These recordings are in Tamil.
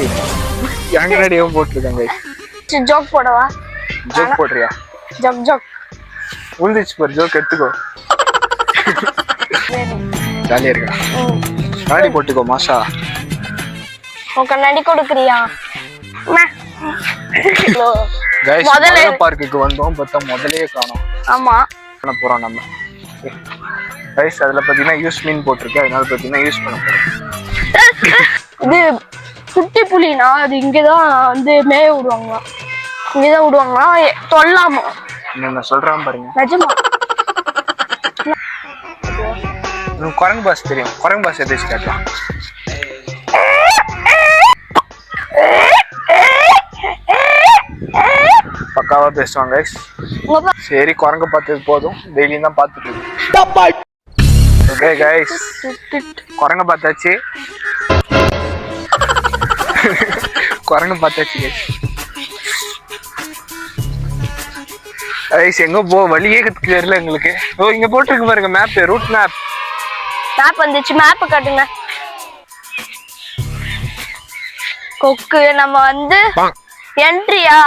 என் பின்னாடியும் போட்டிருக்காங்க ஜோக் போடவா? ஜோக் போடுறியா? ஜோக் ஜோக் உழுந்துச்சு பாரு ஜோக் எடுத்துக்கோ. ஜாலியா இருக்கா? கண்ணாடி போட்டுக்கோ மாஷா. உன் கண்ணாடி கொடுக்குறியா? முதல்ல- பார்க்குக்கு வந்தோம் பார்த்தா முதலே காணோம். ஆமா. பண்ண போறோம் நம்ம? கைஸ் அதுல பாத்தீங்கன்னா யூஸ் மீன் போட்டிருக்கு அதனால பாத்தீங்கன்னா யூஸ் பண்ண போறோம். இது குட்டி புலினா அது இங்கதான் வந்து மேய விடுவாங்களாம் இங்கதான் விடுவாங்களாம் எ- தொல்லாமா என்ன சொல்றான் பாருங்க. நிஜமா? குரங்கு பாஸ் தெரியும். குரங்கு பாஸ் எதாச்சும் கேட்கலாம். பக்காவா பேசுவாங்க சரி குரங்கு பார்த்தது போதும். டெய்லியும் தான் பார்த்துட்டு ஓகே கைஸ் குரங்கு பார்த்தாச்சு. குரங்கு பார்த்தாச்சு கைஸ் எங்க போ வழியே தெரியல எங்களுக்கு. ஓ இங்க போட்டிருக்கு பாருங்க மேப் ரூட் மேப் மேப் வந்துச்சு மேப் காட்டுங்க. கொக்கு நம்ம வந்து என்ட்ரியா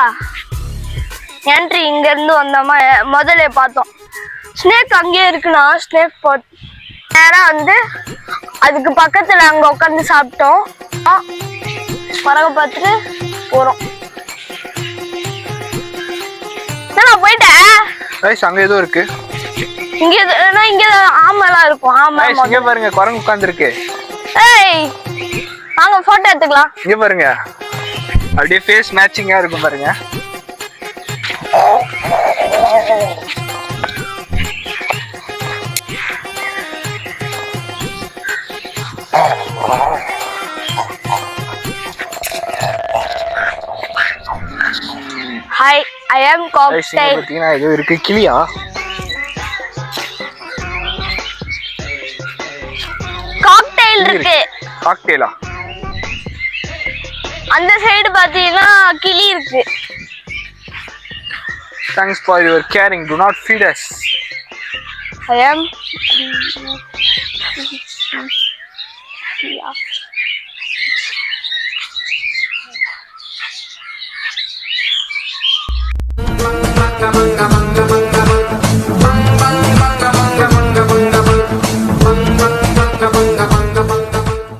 என்ட்ரி இங்க இருந்து வந்தோமா? முதல்ல பார்த்தோம். ஸ்னேக் அங்கேயே இருக்குண்ணா ஸ்னேக் பாட் நேரா வந்து அதுக்கு பக்கத்துல அங்க உட்காந்து சாப்பிட்டோம். பறவை பார்த்துட்டு போறோம். நான் போயிட்டேன் அங்க ஏதோ இருக்கு. இங்க இங்க ஆமெல்லாம் இருக்கும் ஆமை இங்க பாருங்க குரங்கு உட்காந்துருக்கு ஏய் வாங்க போட்டோ எடுத்துக்கலாம். இங்க பாருங்க. அப்படியே ஃபேஸ் மேட்சிங்கா இருக்கும் பாருங்க. ஹாய் ஐ ஆம் காக்டைல் பாத்தீங்கன்னா ஏதோ இருக்கு. கிளியா? காக்டைல் இருக்கு. காக்டேலா அந்த சைடு பாத்தீங்கன்னா கிளி இருக்கு. Thanks for your caring to not feed as I am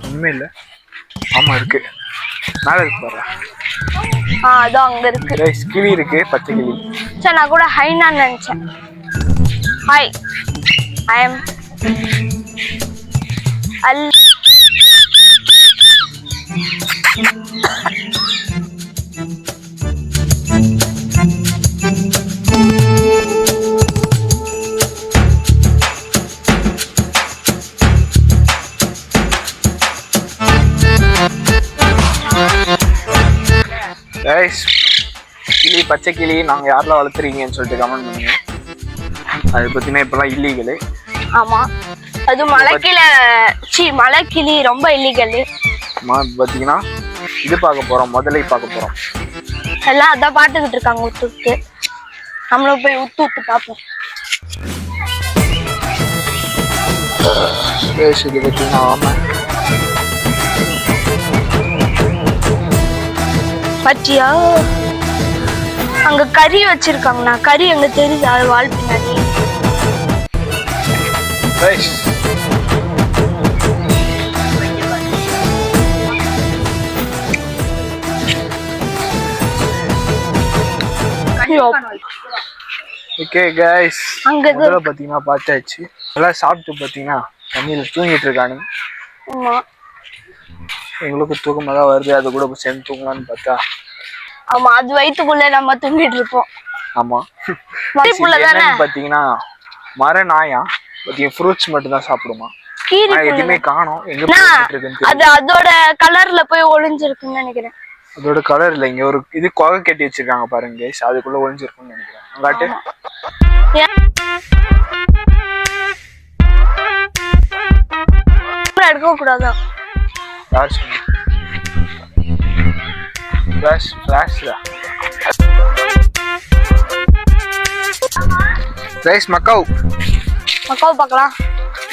ஒண்ணுமே இல்ல ஆமா இருக்கு. மேல இருக்கு பாரு. ஆ அதோ அங்க இருக்கு. கைஸ் கிளி இருக்கு பச்சை கிளி. சரி நான் கூட நினைச்சேன். ஹாய் ஐ ஆம் அல் கைஸ் கிளி பச்சை கிளி நாங்க யாரெல்லாம் வளர்த்துறீங்கன்னு சொல்லிட்டு கமெண்ட் பண்ணுங்க. அது பார்த்தீங்கன்னா இப்பெல்லாம் இல்லீகலு ஆமா. அது மலைக்கிள சி மலைக்கிளி ரொம்ப இல்லீகல் பார்த்தீங்கன்னா இது பார்க்க போறோம் முதலை பார்க்க போறோம். எல்லாம் அதான் பாட்டுக்கிட்டு இருக்காங்க உத்து உத்து. நம்மளும் போய் உத்து உத்து பார்ப்போம். இது பார்த்தீங்கன்னா ஆமா. பச்சியா அங்க கறி வச்சிருக்காங்கண்ணா. கறி அங்க தெரியுது? அது வால் பின்னாடி. ஓகே கைஸ் அங்க பார்த்தீங்கன்னா பார்த்தாச்சு. எல்லாம் சாப்பிட்டு பார்த்தீங்கன்னா தண்ணியில் தூங்கிட்டு இருக்கானுங்க. ஆமா. எங்களுக்கு தூக்கமாக தான் வருது. அது கூட சேர்ந்து தூங்கலாம்னு பார்த்தா. ஆமா அது வயித்துக்குள்ள நம்ம தூங்கிட்டு இருப்போம். ஆமா. வயிற்றுக்குள்ள என்னன்னு பார்த்தீங்கன்னா மர நாயா பார்த்தீங்கன்னா ஃப்ரூட்ஸ் மட்டும் தான் சாப்பிடுமா? எதுவுமே காணோம். எங்க. அது அதோட கலர்ல போய் ஒளிஞ்சிருக்குன்னு நினைக்கிறேன். அதோட கலர் இல்ல. இங்க ஒரு இது கொகை கட்டி வச்சிருக்காங்க பாருங்க guys. அதுக்குள்ள ஒளிஞ்சிருக்கும்னு நினைக்கிறேன். அங்காட்டு. எடுக்க கூடாதான் யார் சொன்னா ஃபிளாஷ் ஃபிளாஷ்ல ரைஸ் மக்காவ் மக்காவை பார்க்கலாம்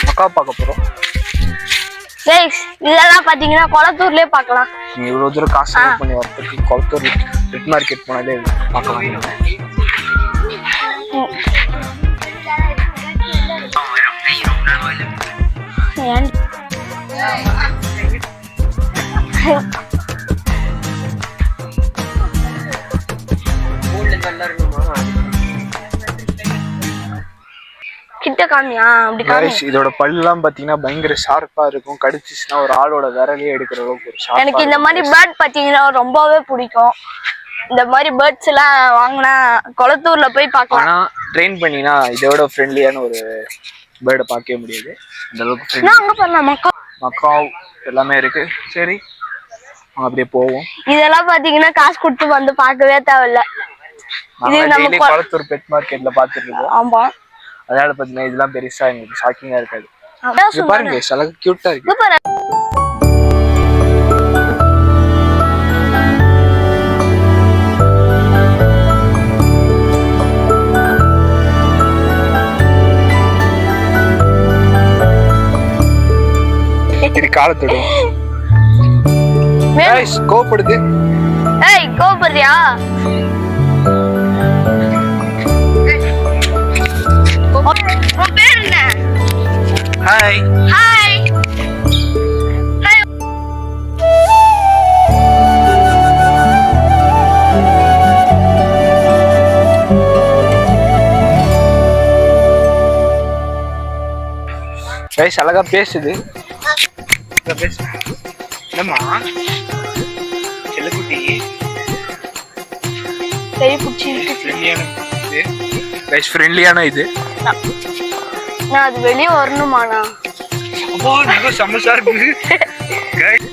மக்காவ் பார்க்க போறோம் கைஸ் இதெல்லாம் பாத்தீங்கன்னா குளத்தூர்லயே பார்க்கலாம் நீங்க இவ்வளவு தூரம் காசு செலவு பண்ணி வரதுக்கு குளத்தூர் ரெட் மார்க்கெட் போனாலே பார்க்கலாம் நீங்க. ஏன் கிட்ட காமியா? அப்படி காமி. Guys, இதோட பல்லாம் பாத்தீங்கன்னா பயங்கர ஷார்ப்பா இருக்கும். கடிச்சிச்சுன்னா ஒரு ஆளோட விரலையே எடுக்கிற அளவுக்கு ஒரு எனக்கு இந்த மாதிரி பேர்ட் பாத்தீங்கன்னா ரொம்பவே பிடிக்கும். இந்த மாதிரி பேர்ட்ஸ் எல்லாம் வாங்கினா குளத்தூர்ல போய் பார்க்கலாம். ஆனா ட்ரெயின் பண்ணினா இதோட ஃப்ரெண்ட்லியான ஒரு பேர்டை பார்க்கவே முடியாது. அந்த அளவுக்கு அங்க பண்ணலாம் மக்கா மக்காவ் எல்லாமே இருக்கு. சரி அப்படியே போவோம். இதெல்லாம் பாத்தீங்கன்னா காசு கொடுத்து வந்து பார்க்கவே தேவையில்ல. இது நம்ம குளத்தூர் பெட் மார்க்கெட்ல பாத்துட்டு இருக்கோம். ஆமா. அதனால பாத்தீங்கன்னா இதெல்லாம் பெருசா எங்களுக்கு ஷாக்கிங்கா இருக்காது. பாருங்க அழகு கியூட்டா இருக்கு. இது காலத்தோடும் வேணும். கோப்படுது ஏய் கோபுரியா உன் பேர் என்ன? ஹாய் ஹாய் ஹாய் கைஸ் அழகா பேசுது. பேசு என்னம்மா? செல்லக்குட்டி. கை பிடிச்சி ஃப்ரெண்ட்லியான இது. கைஸ் ஃப்ரெண்ட்லியான இது. நான் அது வெளியே வரணுமாண்ணா? அப்போ நகை செம்மசா இருக்கு.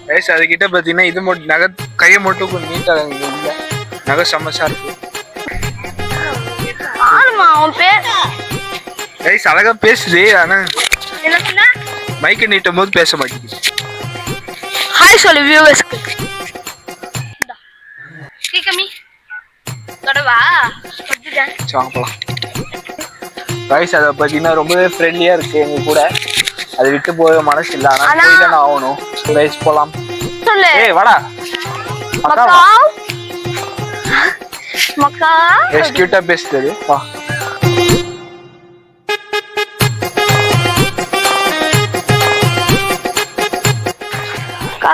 கைஸ் அதுகிட்ட பாத்தீங்கன்னா இது மட்டும் நகை கையை மட்டும் கொஞ்சம் நீட்டா இல்லை. நகை செம்மசா இருக்கு. ஆமா அவன் பேர் கைஸ் அழகா பேசுது ஆனா மைக்கை நீட்டும் போது பேச மாட்டேங்குது. ஹாய் சொல்லு வியூவர்ஸ்க்கு கேக்கமி தொடவா. வாங்க போலாம். கைஸ் அதை பார்த்தீங்கன்னா ரொம்பவே ஃப்ரெண்ட்லியா இருக்கு எங்க கூட. அதை விட்டு போக மனசு இல்லை. ஆனால் ஆனா- போய் தானே ஆகணும். கைஸ் போலாம். சொல்லு. ஏய் வாடா. மக்கா மக்கா எஸ் கியூட்டா பேசுது வா.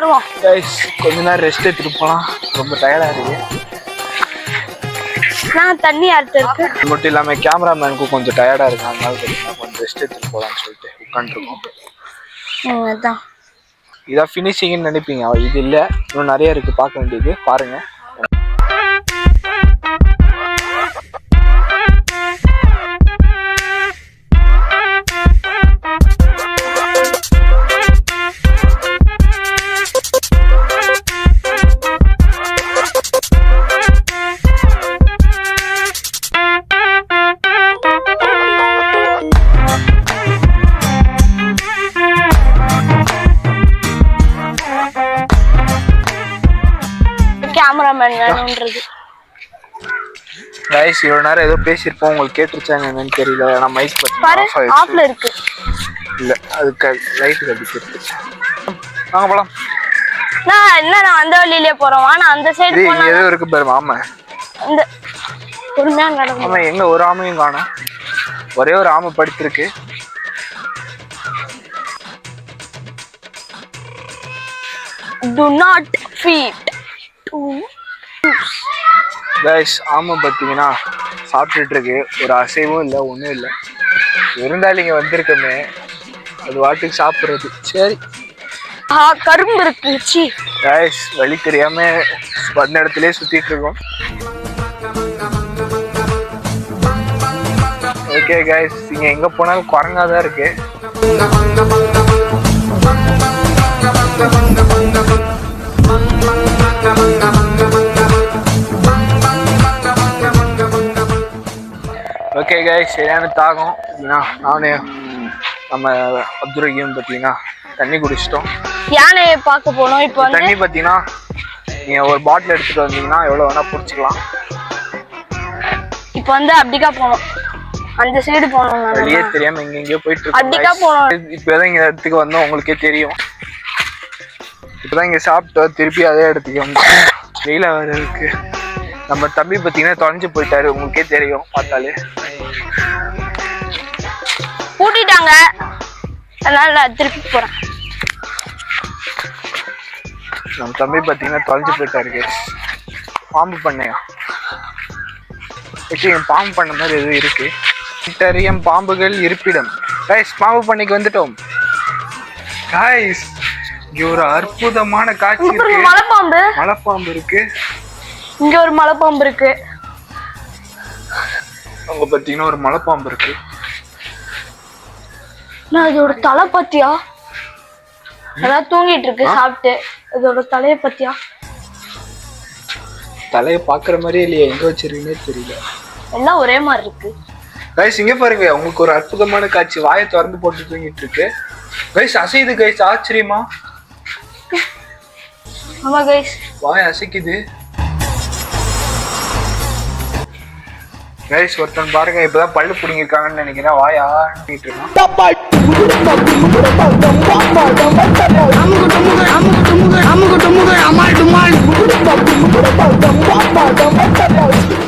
காருவோம் கைஸ் கொஞ்ச நேரம் ரெஸ்ட் எடுத்துட்டு போலாம். ரொம்ப டயர்டா இருக்கு. நான் தண்ணி யார்கிட்ட இருக்கு. அது மட்டும் இல்லாம கேமராமேனுக்கும் கொஞ்சம் டயர்டா இருக்கு. அதனால பார்த்தீங்கன்னா கொஞ்சம் ரெஸ்ட் எடுத்துட்டு போலாம்னு சொல்லிட்டு உட்காந்துருக்கோம் அதான். இதான் ஃபினிஷிங்னு நினைப்பீங்க. இது இல்ல. இன்னும் நிறைய இருக்கு. பார்க்க வேண்டியது. பாருங்க. கேமராமேன் வேணுன்றது கைஸ் இவ்வளவு நேரம் ஏதோ பேசியிருப்போம். உங்களுக்கு கேட்டுருச்சாங்க என்னன்னு தெரியல. ஆனா மைக் பாரு ஆஃப்ல இருக்கு. இல்ல அதுக்கு லைட் கட்டிட்டு வாங்க போலாம். நான் என்ன நான் அந்த வழியிலே போறோம். ஆனா அந்த சைடு போனா ஏதோ இருக்கு பாரு ஆமா இந்த பொறுமையா நடக்கும் ஆமா எங்க ஒரு ஆமையும் காணோம். ஒரே ஒரு ஆமை படுத்திருக்கு. டு நாட் ஃபீட் கைஸ் ஆமை பார்த்தீங்கன்னா சாப்பிட்டுட்டு இருக்கு ஒரு அசைவும் இல்லை ஒன்றும் இல்லை. இருந்தாலும் இங்கே வந்திருக்கோமே. அது வாட்டுக்கு சாப்பிட்றது. சரி. கரும்பு இருக்கு. கைஸ் வழி தெரியாம வந்த இடத்துலயே சுத்திட்டு இருக்கோம். ஓகே கைஸ் இங்க எங்க போனாலும் குரங்கா தான் இருக்கு. ஓகே கைஸ் சரியான தாகம். அப்படின்னா நானே நம்ம அப்துல் ரஹீம் பார்த்தீங்கன்னா தண்ணி குடிச்சிட்டோம். யானையை பார்க்க போனோம் இப்போ தண்ணி பார்த்தீங்கன்னா நீங்க ஒரு பாட்டில் எடுத்துட்டு வந்தீங்கன்னா எவ்வளோ வேணா பிடிச்சிக்கலாம் இப்போ வந்து அப்படிக்கா போனோம். அந்த சைடு போனோம் வெளியே. தெரியாம எங்க எங்கேயோ போயிட்டு இருக்கோம் போனோம். guys. இப்பதான் இங்க இடத்துக்கு வந்தோம் உங்களுக்கே தெரியும். இப்பதான் இங்க சாப்பிட்டோம் திருப்பி அதே இடத்துக்கு வந்து வெயில வேற இருக்கு. நம்ம தம்பி பார்த்தீங்கன்னா தொலைஞ்சு போயிட்டாரு உங்களுக்கே தெரியும் பார்த்தாலே. பூட்டிட்டாங்க அதனால திருப்பி போறேன். நம்ம தம்பி பார்த்தீங்கன்னா தொலைஞ்சு போயிட்டாரு. பாம்பு பண்ணையா? ஓகே பாம்பு பண்ண மாதிரி எதுவும் இருக்கு. இட்டரியம் பாம்புகள் இருப்பிடம். கைஸ் பாம்பு பண்ணைக்கு வந்துட்டோம். கைஸ் இங்க ஒரு அற்புதமான காட்சி மலைப்பாம்பு. மலைப்பாம்பு இருக்கு. இங்க ஒரு மலைப்பாம்பு இருக்கு. அங்க பார்த்தீங்கன்னா ஒரு மலைப்பாம்பு இருக்கு. நான் இதோட தலை பத்தியா? அதான் தூங்கிட்டு இருக்கு சாப்பிட்டு. இதோட தலைய பத்தியா? தலையை பார்க்குற மாதிரியே இல்லையா எங்க வச்சிருக்கீங்கன்னே தெரியல. எல்லாம் ஒரே மாதிரி இருக்கு. கைஸ் இங்க பாருங்க உங்களுக்கு ஒரு அற்புதமான காட்சி. வாயை திறந்து போட்டு தூங்கிட்டு இருக்கு. கைஸ் அசையுது கைஸ் ஆச்சரியமா? ஆமா கைஸ் வாய் அசைக்குது. கைஸ் ஒருத்தன் பாருங்க இப்பதான் பல்லு புடுங்கிருக்காங்கன்னு நினைக்கிறேன் வாயா இருக்கான்